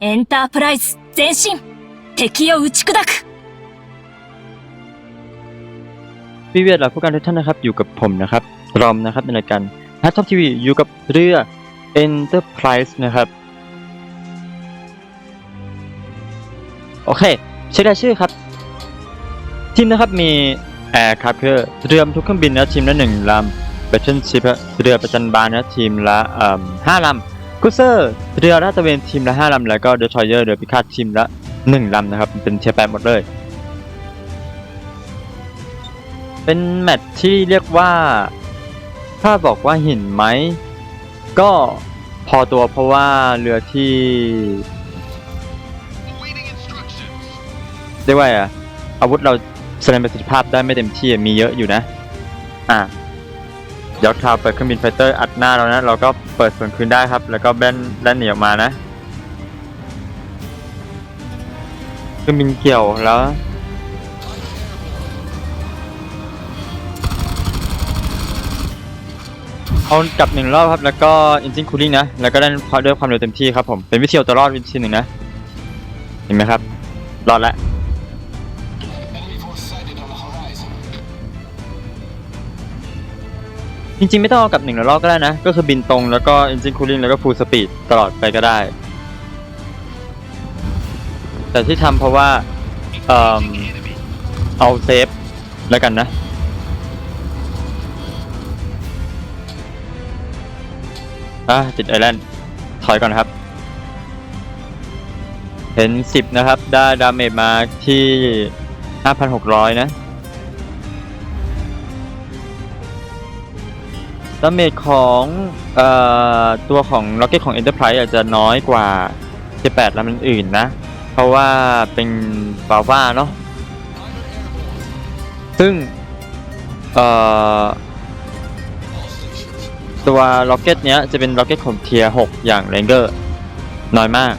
エンタープライズ前進敵を打ち砕く พี่เวียดและผู้การทุกท่านนะครับอยู่กับผมนะครับรอมนะครับในรายการฮัทท็อปทีวีอยู่กับเรือ Enterprise นะครับ โอเคเช็ครายชื่อครับ ทีมนะครับมี Aircraft คือเรือบรรทุกเครื่องบินนะทีมละหนึ่งลำ Battleship เรือประจันบานนะทีมละเอ่อห้าลำ กูเซอร์เรือลาดตระเวนทีมละห้าลำแล้วก็ Destroyer เรือพิฆาตทีมละหนึ่งลำนะครับ เป็นเทียร์แปดหมดเลย เป็นแมตช์ที่เรียกว่า ถ้าบอกว่าหินไหม ก็พอตัวเพราะว่าเรือที่ เรียกว่าอะอาวุธเราแสดงประสิทธิภาพได้ไม่เต็มที่มีเยอะอยู่นะ อะ ยอดคาวเปิดเครื่องบินไฟเตอร์อัดหน้าเรานะ เราก็เปิดส่วนคืนได้ครับ แล้วก็แบนแล่นหนีออกมานะเครื่องบินเกี่ยวแล้วเอากลับหนึ่งรอบครับ แล้วก็อินจินคูลิ่งนะ แล้วก็ได้ด้วยความเร็วเต็มที่ครับผม เป็นวิธีเอาตัวรอดวิธีหนึ่งนะ เห็นไหมครับ รอดแล้ว จริงๆไม่ต้องเอากับหนึ่งรอบก็ได้นะ ก็คือบินตรงแล้วก็อินจินคูลิ่งแล้วก็ฟูลสปีดตลอดไปก็ได้ แต่ที่ทำเพราะว่าเอ่อเอาเซฟแล้วกันนะอะติดไอแลนด์ถอยก่อนนะครับ เห็น 10 นะครับ ได้ดาเมจมาที่ 5,600 นะ ดาเมจของเอ่อตัวของ Rocket ของ Enterprise อาจจะน้อยกว่า18ลำอื่นๆนะ เพราะว่าเป็นบาว่าเนาะซึ่งเอ่อตัวล็อกเก็ตเนี้ยจะเป็นล็อกเก็ตของเทียร์6อย่าง r a n g e r น้อยมาก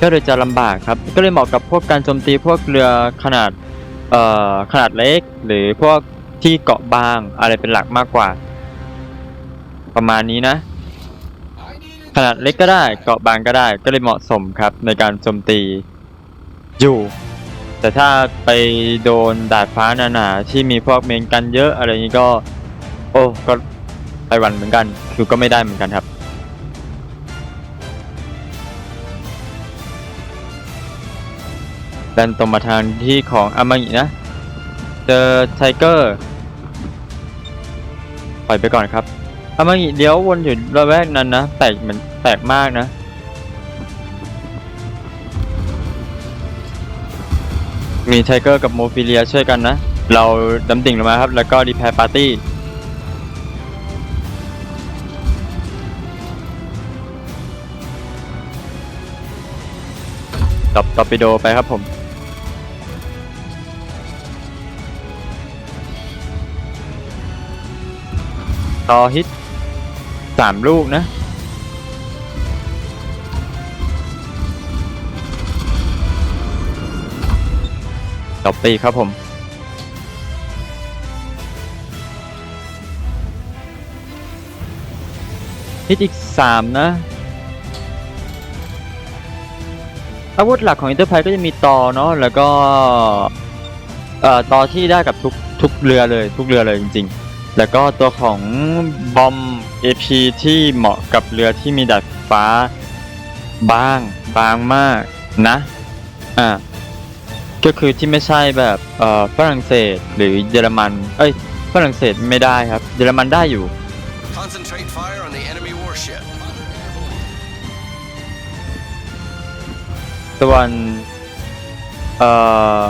ก็เลยจะลำบากครับ ก็เลยเหมาะกับพวกการโจมตีพวกเรือขนาดเอ่อขนาดเล็กหรือพวก ที่เกาะบางอะไรเป็นหลักมากกว่า ประมาณนี้นะ ขนาดเล็กก็ได้เกาะบางก็ได้ก็เลยเหมาะสมครับในการโจมตีอยู่ แต่ถ้าไปโดนดาดฟ้าหนาๆที่มีพวกเมนกันเยอะอะไรนี้ก็ โอ้ก็ไปวันเหมือนกัน คือก็ไม่ได้เหมือนกันครับดันตรงมาทางที่ของอามางินะ เจอไทเกอร์ ล่อยไปก่อนครับอามาเลี้ยววนอยู่ระแวกนั้นนะแปลกเหมือนแปลกมากนะมีไทเกอร์กับโมฟิเลียช่วยกันนะ เราดำดิ่งลงมาครับ แล้วก็รีแพร์ปาร์ตี้ ตบตอร์ปิโดไปครับผม ต่อฮิตสามลูกนะตบตีครับผม ฮิตอีกสามนะ อาวุธหลักของ Enterprise ก็จะมีตอเนาะแล้วก็ เอ่อตอที่ได้กับทุกทุกเรือเลย ทุกเรือเลยจริง ๆ แล้วก็ตัวของบอม AP ที่เหมาะกับเรือที่มีดาดฟ้า บางบางมากนะ อ่า ก็คือที่ไม่ใช่แบบเอ่อฝรั่งเศสหรือเยอรมัน เอ้ยฝรั่งเศสไม่ได้ครับ เยอรมันได้อยู่ Concentrate fire on the enemy warship. ส่วนเอ่อ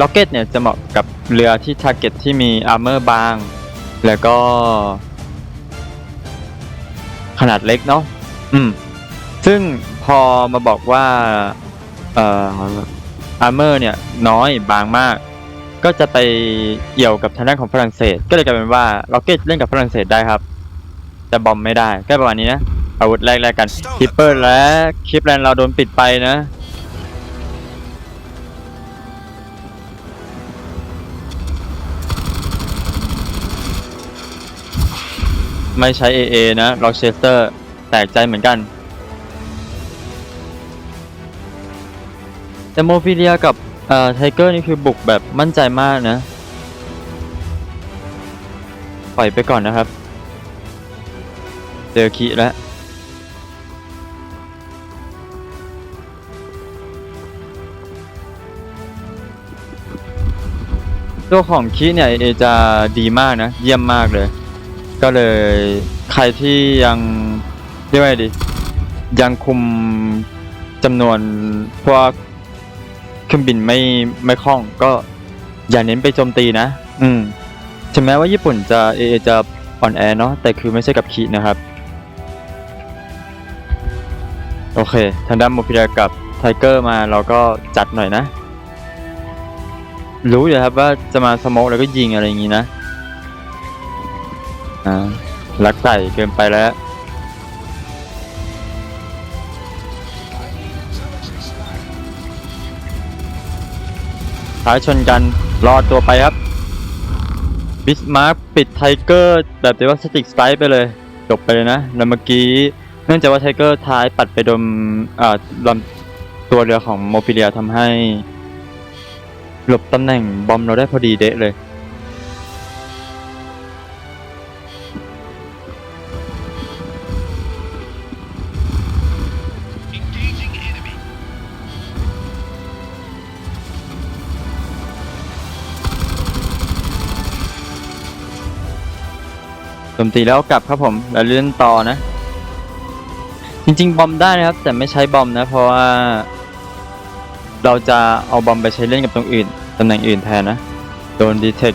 ล็อกเก็ตเนี่ยจะเหมาะกับเรือที่ทาร์เก็ตที่มีอาร์เมอร์บาง แล้วก็ ขนาดเล็กเนาะอืม ซึ่งพอมาบอกว่าเอ่ออาร์เมอร์เนี่ยน้อยบางมาก ก็จะไปเอี่ยวกับทางด้านของฝรั่งเศส ก็เลยกลายเป็นว่าล็อกเก็ตเล่นกับฝรั่งเศสได้ครับ แต่บอมไม่ได้ก็ประมาณนี้นะอาวุธแรกๆกันคิปเปอร์และคลิปแลนเราโดนปิดไปนะ ไม่ใช้ AA นะล็อกเชสเตอร์แปลกใจเหมือนกันแต่โมฟิเลียกับเอ่อไทเกอร์นี่คือบุกแบบมั่นใจมากนะ ปล่อยไปก่อนนะครับ เจอคีแล้วตัวของคีเนี่ยเอจะดีมากนะ เยี่ยมมากเลย ก็เลยใครที่ยังเรียกว่าไงดี ยังคุมจำนวนพวกเครื่องบินไม่ไม่คล่องก็อย่าเน้นไปโจมตีนะ อืมถึงแม้ว่าญี่ปุ่นจะเอจะอ่อนแอเนาะแต่คือไม่ใช่กับคีนะครับ โอเคทางด้านโมพิดากับไทเกอร์มาเราก็จัดหน่อยนะ รู้อยู่ครับว่าจะมาสโมกแล้วก็ยิงอะไรอย่างงี้นะ อ่าลักใส่เกินไปแล้ว ท้ายชนกันรอดตัวไปครับ บิสมาร์กปิดไทเกอร์แบบเดว่าสติกสไตร์ไปเลย จบไปเลยนะ แล้วเมื่อกี้ เนื่องจากว่าไทเกอร์ท้ายปัดไปโดนอ่าลำตัวเรือของโมฟิเลียทำให้ หลบตำแหน่งบอมเราได้พอดีเดะเลย สมตีแล้วกลับครับผมแล้วเลื่อนต่อนะ จริง ๆ บอมได้นะครับ แต่ไม่ใช้บอมนะ เพราะว่า เราจะเอาบอมไปใช้เล่นกับตรงอื่นตำแหน่งอื่นแทนนะ โดนดีเทค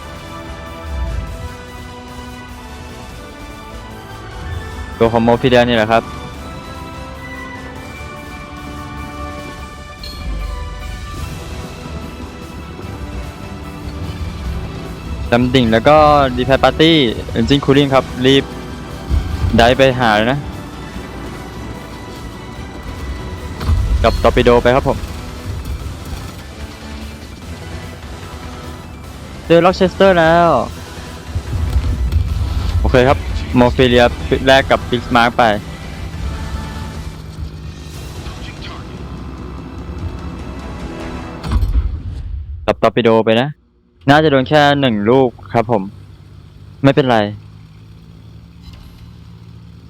ตัวของโมฟิเดนนี่แหละครับ ดำดิ่งแล้วก็ดีแพปาร์ตี้เอนจินคูลิ่งครับ รีบได้ไปหาเลยนะ กับตอร์ปิโดไปครับผม เจอล็อกเชสเตอร์แล้ว โอเคครับ โมฟิเลียแลกกับบิกมาร์กไปกับตอร์ปิโดไปนะ น่าจะโดนแค่หนึ่งลูกครับผม ไม่เป็นไร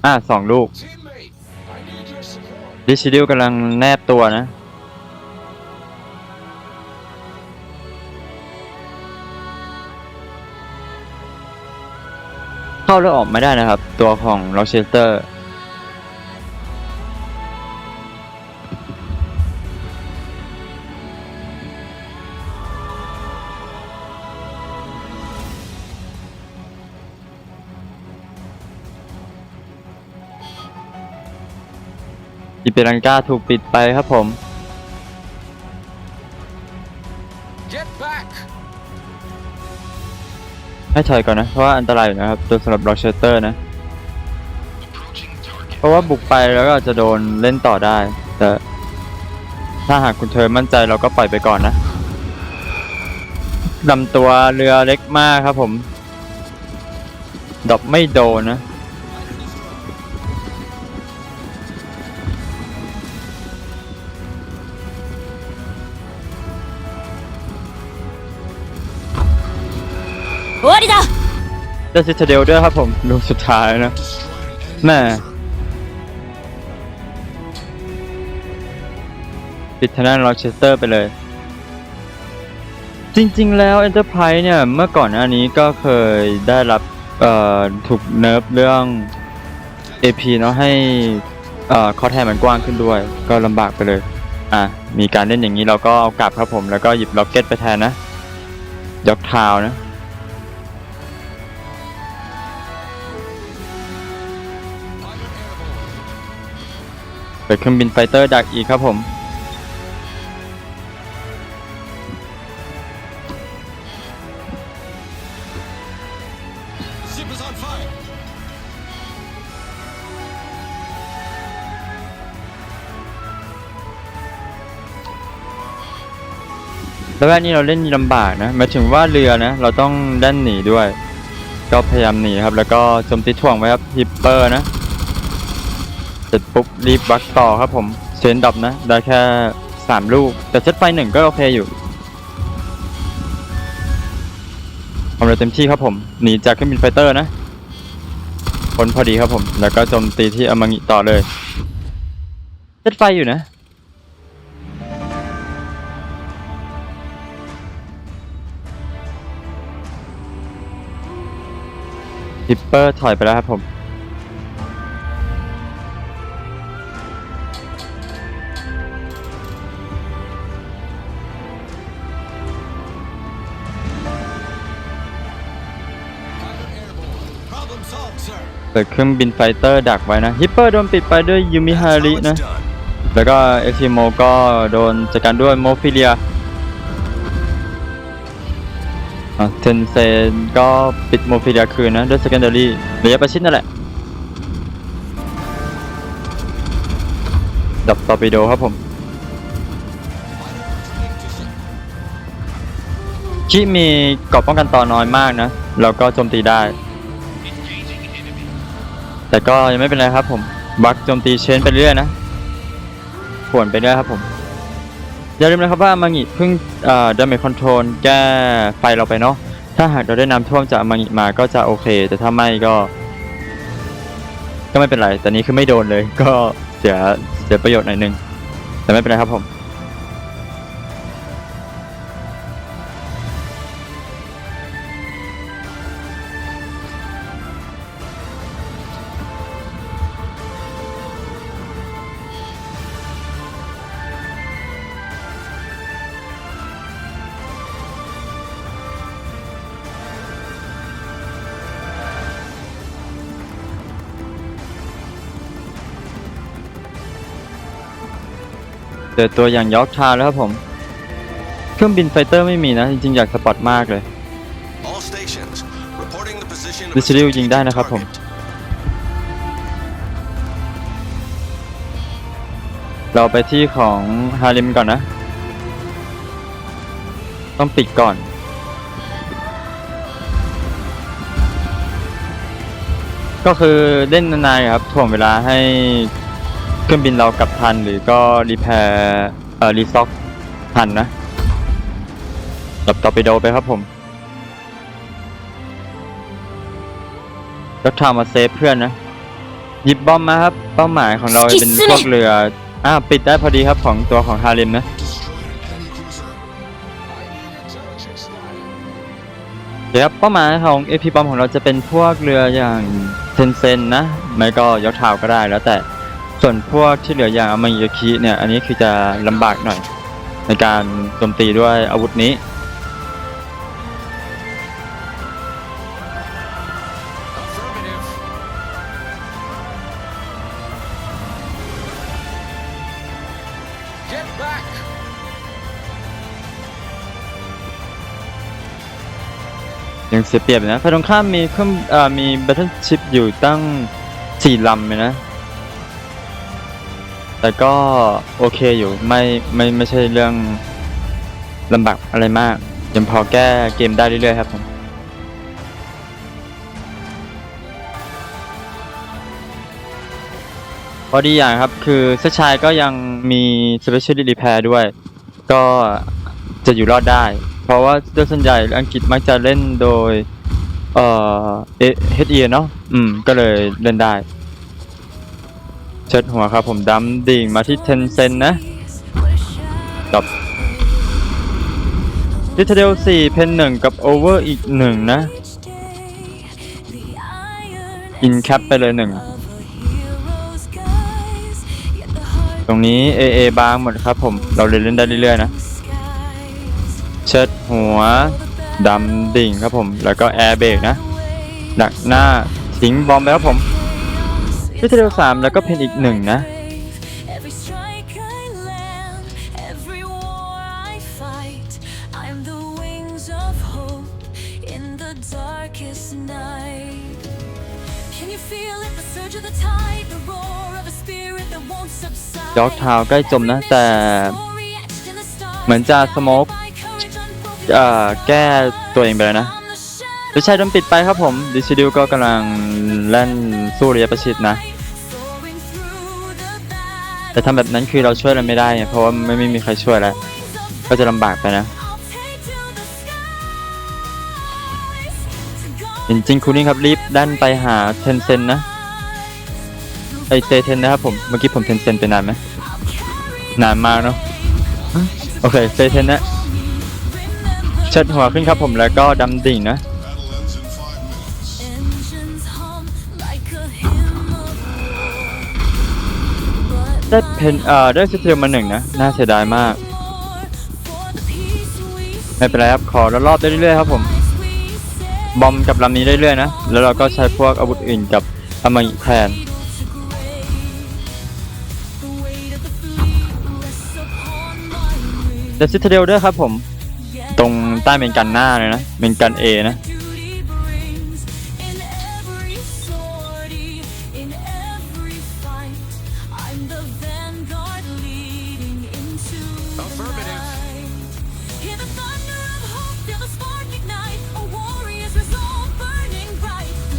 อ่าสองลูก ดิชิดิลกำลังแนบตัวนะ เข้าแล้วออกไม่ได้นะครับ ตัวของล็อกเชสเตอร์ ปรังกาถูกปิดไปครับผม Get back! ให้ถอยก่อนนะ เพราะว่าอันตรายอยู่นะครับตัวสำหรับล็อกเชสเตอร์นะ Approaching target. เพราะว่าบุกไปแล้วก็อาจจะโดนเล่นต่อได้ แต่ถ้าหากคุณเธอมั่นใจเราก็ปล่อยไปก่อนนะลำตัวเรือเล็กมากครับผมดรอปไม่โดนนะ ได้ซิตเดลด้วยครับผมลูกสุดท้ายนะแม่ปิดทางด้านโรเชสเตอร์ไปเลย จริงๆ แล้ว Enterprise เนี่ย เมื่อก่อนหน้านี้ก็เคยได้รับเอ่อถูกเนิร์ฟเรื่อง AP เนาะให้อ่อคอแทนมันกว้างขึ้นด้วย ก็ลำบากไปเลย อะ มีการเล่นอย่างนี้เราก็เอากลับครับผมแล้วก็หยิบล็อกเก็ตไปแทนนะยกทาวนะ เปิดเครื่องบินไฟเตอร์ดักอีกครับผม Ship is on fire. แล้วแรกนี้เราเล่นลำบากนะหมายถึงว่าเรือนะ เราต้องแล่นหนีด้วย ก็พยายามหนีครับ แล้วก็โจมตีถ่วงไว้ครับฮิปเปอร์นะเส ร็จปุ๊บรีบวักต่อครับผมเชนดับนะ ได้แค่สามลูก แต่เซตไฟหนึ่งก็โอเคอยู่ทำเร็วเต็มที่ครับผม หนีจากเครื่องบินไฟเตอร์นะพ้นพอดีครับผม แล้วก็โจมตีที่อมางิต่อเลยเซตไฟอยู่นะฮิปเปอร์ถอยไปแล้วครับผม เปิดเครื่องบินไฟเตอร์ดักไว้นะ ฮิปเปอร์โดนปิดไปด้วยยูมิฮารินะ แล้วก็เอคิโมก็โดนจัดการด้วยโมฟิเลียเทนเซนก็ปิดโมฟิเลียคืนนะด้วย secondary ระยะประชิดนั่นแหละ ดับตอร์ปิโดครับผมคิมีกราะป้องกันต่อน้อยมากนะ แล้วก็โจมตีได้ แต่ก็ยังไม่เป็นไรครับผม บักโจมตีเชนไปเรื่อยนะป่วนไปเรื่อยครับผม อย่าลืมนะครับว่ามังิเพิ่งเอ่อดาเมจคอนโทรลแก้ไฟเราไปเนาะ ถ้าหากเราได้น้ำท่วมจากมังิมาก็จะโอเค แต่ถ้าไม่ก็ ก็ไม่เป็นไร แต่นี้คือไม่โดนเลย ก็เสียเสียประโยชน์หน่อยนึง แต่ไม่เป็นไรครับผม เจอตัวอย่างยอกทาวน์แล้วครับผม เครื่องบินไฟเตอร์ไม่มีนะ จริงๆ อยากสปอตมากเลย All stations reporting the position of ดิ a ซิลิวยิงได้นะครับผม target. เราไปที่ของฮาริมก่อนนะ ต้องปิดก่อน ก็คือเล่นนานๆครับถ่วงเวลาให้ เครื่องบินเรากลับทันหรือก็รีแพร์เอ่อรีซ็อกทันนะดับตอร์ปิโดไปครับผมก็ทำมาเซฟเพื่อนนะหยิบบอมมาครับเป้าหมายของเราเป็นพวกเรืออ่าปิดได้พอดีครับของตัวของฮาริมนะเดี๋ยวเป้าหมายของ AP บอมของเราจะเป็นพวกเรืออย่างเทนเซนนะ ไม่ก็ยกทาวก็ได้แล้วแต่ ส่วนพวกที่เหลืออย่างอามายิคิเนี่ยอันนี้คือจะลำบากหน่อย ในการโจมตีด้วยอาวุธนี้ Get back. ยังเสียเปรียบนะฝ่ายตรงข้ามมีเครื่องมีแบทเทิลชิพอยู่ตั้งสี่ลำเลยนะ แต่ก็โอเคอยู่ไม่ไม่ไม่ใช่เรื่องลำบากอะไรมากยังพอแก้เกมได้เรื่อยๆครับผมพอดีอย่างครับคือเซชายก็ยังมี Special Repair ด้วย ก็จะอยู่รอดได้ เพราะว่าโดยส่วนใหญ่อังกฤษมักจะเล่นโดย เอ่อเอเฮดเอเนาะอืม ก็เลยเล่นได้ เชิดหัวครับผมดัมดิ่งมาที่เทนเซนนะจบดิทเดลสี่เพนหนึ่งกับโอเวอร์อีกหนึ่งนะอินแคปไปเลยหนึ่งตรงนี้ AA บางหมดครับผม เราเลยเล่นได้เรื่อยๆนะ เชิดหัวดำดิ่งครับผม แล้วก็แอร์เบรกนะ ดักหน้าสิงบอมไปครับผม พิเทเดลสามแล้วก็เพนอีกหนึ่งนะ Every strike I land, every war I fight, I'm the wings of hope in the darkest night. Can you feel it? The surge of the tide, the roar of a spirit that won't subside. ยอกทาวใกล้จมนะแต่ Story etched in the stars, เหมือนจะสโมก by courage unbroken เอ่อแก้ตัวเองไปแล้วนะ on the shadow ดิชัยโดนปิดไปครับผม ดิชิดิวก็กำลังเล่นสู้ระยะประชิดนะ soaring through แต่ทำแบบนั้นคือเราช่วยอะไรไม่ได้ไงเพราะว่าไม่ไม่มีใครช่วยแล้ว ก็จะลำบากไปนะจริงๆคุณนี่ครับรีบดันไปหาเทนเซนนะไอเซเทนนะครับผมเมื่อกี้ผมเทนเซนไปนานไหมนานมากเนาะโอเคเซเทนนะเชิดหัวขึ้นครับผมแล้วก็ดำดิ่งนะ ได้เพนเอ่อได้สเตลมาหนึ่งนะ น่าเสียดายมาก ไม่เป็นไรครับ ขอรอบได้เรื่อยๆครับผม บอมกับลำนี้ได้เรื่อยนะ แล้วเราก็ใช้พวกอาวุธอื่นกับอามาอิแทนเดซิเทเดลด้วยครับผม ตรงใต้เมนกันหน้าเลยนะ เมนกันเอนะ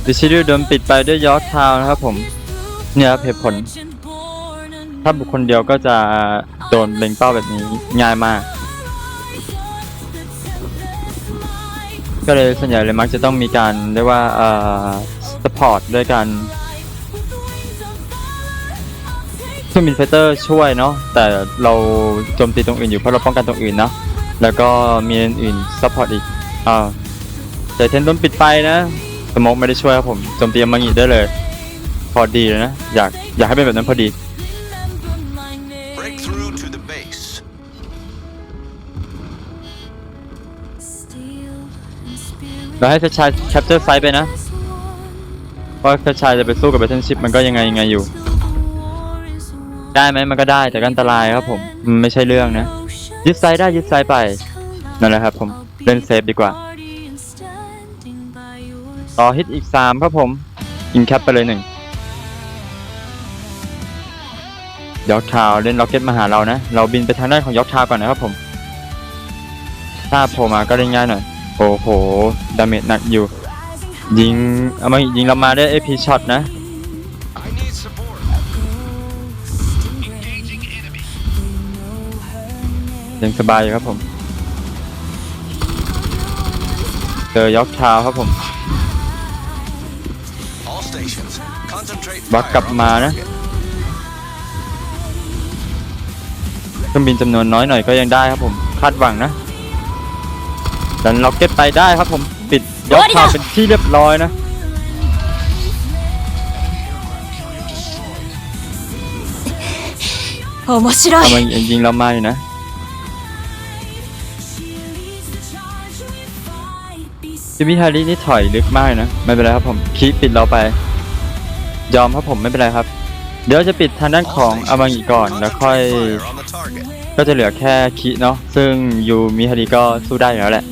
ดิชิดิโดนปิดไปด้วยยอร์ทาวนะครับผม เนี่ยครับเหตุผล ถ้าบุคคลเดียวก็จะโดนเล็งเป้าแบบนี้ง่ายมาก ก็เลยส่วนใหญ่เลยมักจะต้องมีการเรียกว่าเอ่อสปอร์ตด้วยกันซึ่งมินเฟเตอร์ช่วยเนาะแต่เราโจมตีตรงอื่นอยู่เพราะเราป้องกันตรงอื่นเนาะแล้วก็มีอันอื่นซัพพอร์ตอีกอ่าแต่เทนโดนปิดไฟนะ สโมกไม่ได้ช่วยครับผมโจมตีอามังอีได้เลย พอดีเลยนะ อยากอยากให้เป็นแบบนั้นพอดี Breakthrough to the base. เราให้เฟชายแคปเจอร์ไซต์ไปนะเพราะเฟชายจะไปสู้กับเบทเทนชิพมันก็ยังไงยังไงอยู่ ได้ไหมมันก็ได้แต่ก็อันตรายครับผมมันไม่ใช่เรื่องนะ ยึดไซต์ได้ยึดไซต์ไปนั่นแหละครับผมเล่นเซฟดีกว่า ต่อฮิตอีก3ครับผม อินแคปไปเลยหนึ่งยอกทาวเล่นล็อกเก็ตมาหาเรานะ เราบินไปทางด้านของยอกทาวก่อนนะครับผม ถ้าโผล่มาก็เล่นง่ายหน่อย โอ้โห ดาเมจหนักอยู่ ยิง เอามายิงเรามาได้เอพีช็อตนะ ยังสบายอยู่ครับผม เจอยอกทาวครับผม บักกลับมานะเครื่องบินจำนวนน้อยหน่อยก็ยังได้ครับผม คาดหวังนะดันล็อกเก็ตไปได้ครับผม ปิดยกข่าวเป็นที่เรียบร้อยนะโอ้โหสุดยอดมันยิงๆเรามาอยู่นะจิมิฮารินี่ถอยลึกมากนะ ไม่เป็นไรครับผมคีปิดเราไป ยอมครับผมไม่เป็นไรครับ เดี๋ยวจะปิดทางด้านของอามางิ stations, ก่อนแล้วค่อย ก็จะเหลือแค่คีเนาะซึ่งยูมิฮาริก็สู้ได้อยู่แล้วแหละ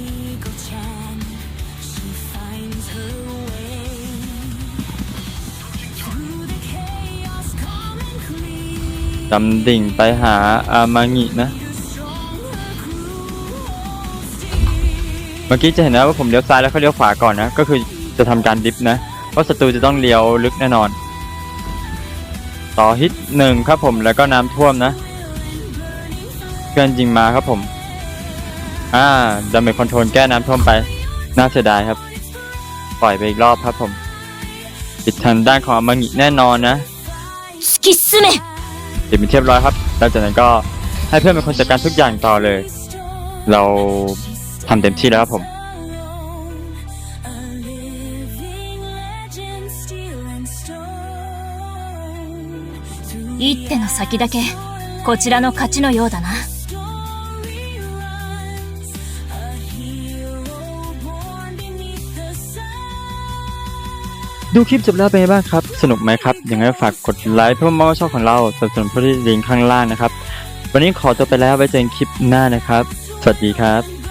ดำดิ่งไปหาอามางินะ เมื่อกี้จะเห็นนะว่าผมเลี้ยวซ้ายแล้วเขาเลี้ยวขวาก่อนนะ ก็คือจะทำการดิฟนะ เพราะศัตรูจะต้องเลี้ยวลึกแน่นอน ต่อฮิตหนึ่งครับผมแล้วก็น้ำท่วมนะเพื่อนยิงมาครับผม อ่าดาเมจคอนโทรลแก้น้ำท่วมไป น่าเสียดายครับ ปล่อยไปอีกรอบครับผม ปิดทางด้านของอามังิแน่นอนนะสกิสเมติดมีเทียบร้อยครับแล้วจากนั้นก็ให้เพื่อนเป็นคนจัดการทุกอย่างต่อเลย เราทำเต็มที่แล้วครับผม 一手の先だけこちらの勝ちのようだなดูคลิปจบแล้วเป็นไงบ้างครับ สนุกไหมครับอย่างไรฝากกดไลค์เพื่อมาว่ชอบของเราสนับสนุนเพื่อที่ลิงข้างล่างนะครับ วันนี้ขอตัวไปแล้วไว้เจอกันคลิปหน้านะครับ สวัสดีครับ